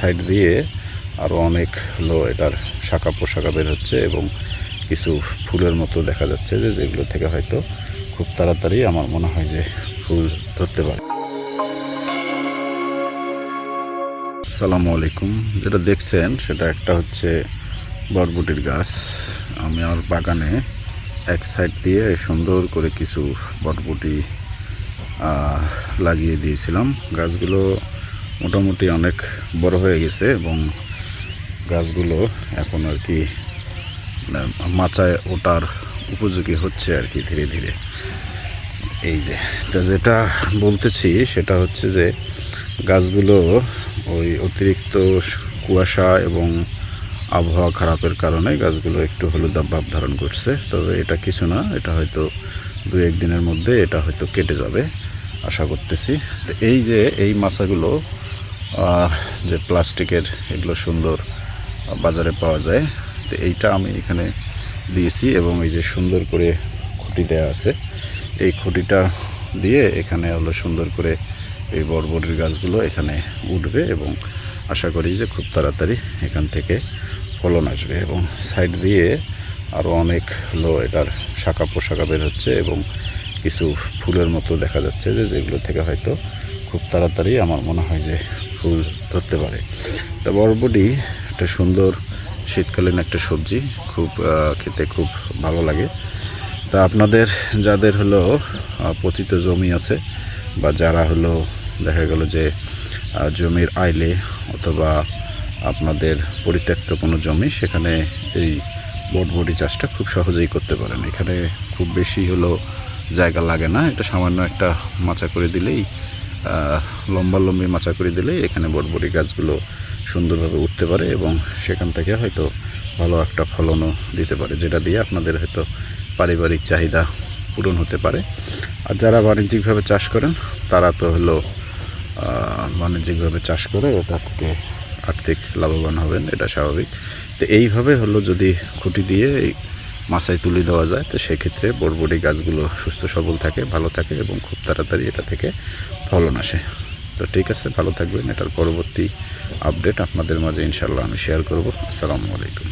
Side দিয়ে আরও অনেক হলো এটার শাখা পোশাকা বের হচ্ছে এবং কিছু ফুলের মতো দেখা যাচ্ছে যে যেগুলো থেকে হয়তো খুব তাড়াতাড়ি আমার মনে হয় যে ফুল ধরতে পারে। আসসালামু আলাইকুম। যেটা দেখছেন সেটা একটা হচ্ছে বরবটির গাছ। আমি আমার বাগানে এক সাইড দিয়ে সুন্দর করে কিছু বরবটি আহ, লাগিয়ে দিয়েছিলাম। গাছগুলো মোটামুটি অনেক বড় হয়ে গেছে এবং গাছগুলো এখন আর কি মাচায় ওঠার উপযোগী হচ্ছে আর কি ধীরে ধীরে। এই যে, তা যেটা বলতেছি সেটা হচ্ছে যে গাছগুলো ওই অতিরিক্ত কুয়াশা এবং আবহাওয়া খারাপের কারণে গাছগুলো একটু হলুদাব ভাব ধারণ করছে। তবে এটা কিছু না, এটা হয়তো দু একদিনের মধ্যে এটা হয়তো কেটে যাবে, আশা করতেছি। তো এই যে, এই মাছাগুলো যে প্লাস্টিকের এগুলো সুন্দর বাজারে পাওয়া যায়, তো এইটা আমি এখানে দিয়েছি এবং এই যে সুন্দর করে খুঁটি দেওয়া আছে, এই খুঁটিটা দিয়ে এখানে হলো সুন্দর করে এই বরবটির গাছগুলো এখানে উঠবে এবং আশা করি যে খুব তাড়াতাড়ি এখান থেকে ফলন আসবে এবং সাইড দিয়ে আরও অনেক হলো এটার শাখা পোশাকা বের হচ্ছে এবং কিছু ফুলের মতো দেখা যাচ্ছে যে যেগুলো থেকে হয়তো খুব তাড়াতাড়ি আমার মনে হয় যে ফুল ধরতে পারে। তা বরবটি একটা সুন্দর শীতকালীন একটা সবজি, খুব খেতে খুব ভালো লাগে। তা আপনাদের যাদের হলো পতিত জমি আছে বা যারা হলো, দেখা গেল যে জমির আইলে অথবা আপনাদের পরিত্যক্ত কোনো জমি, সেখানে এই বটবটি চাষটা খুব সহজেই করতে পারেন। এখানে খুব বেশি হলো জায়গা লাগে না, এটা সামান্য একটা মাচা করে দিলেই লম্বা লম্বি মাচা করে দিলেই এখানে বটবটি গাছগুলো সুন্দরভাবে উঠতে পারে এবং সেখান থেকে হয়তো ভালো একটা ফলনও দিতে পারে, যেটা দিয়ে আপনাদের হয়তো পারিবারিক চাহিদা পূরণ হতে পারে। আর যারা বাণিজ্যিকভাবে চাষ করেন, তারা তো হলো বাণিজ্যিকভাবে চাষ করে এটা থেকে আর্থিক লাভবান হবেন, এটা স্বাভাবিক। তো এইভাবে হলো যদি খুঁটি দিয়ে মাছায় তুলে দেওয়া যায়। তো সেক্ষেত্রে বড়বড়ি গাছগুলো সুস্থ, সবল থাকে, ভালো থাকে এবং খুব তাড়াতাড়ি এটা থেকে ফলন আসে। তো ঠিক আছে, ভালো থাকবেন। এটার পরবর্তী আপডেট আপনাদের মাঝে ইনশাল্লাহ আমি শেয়ার করব। আসসালামু আলাইকুম।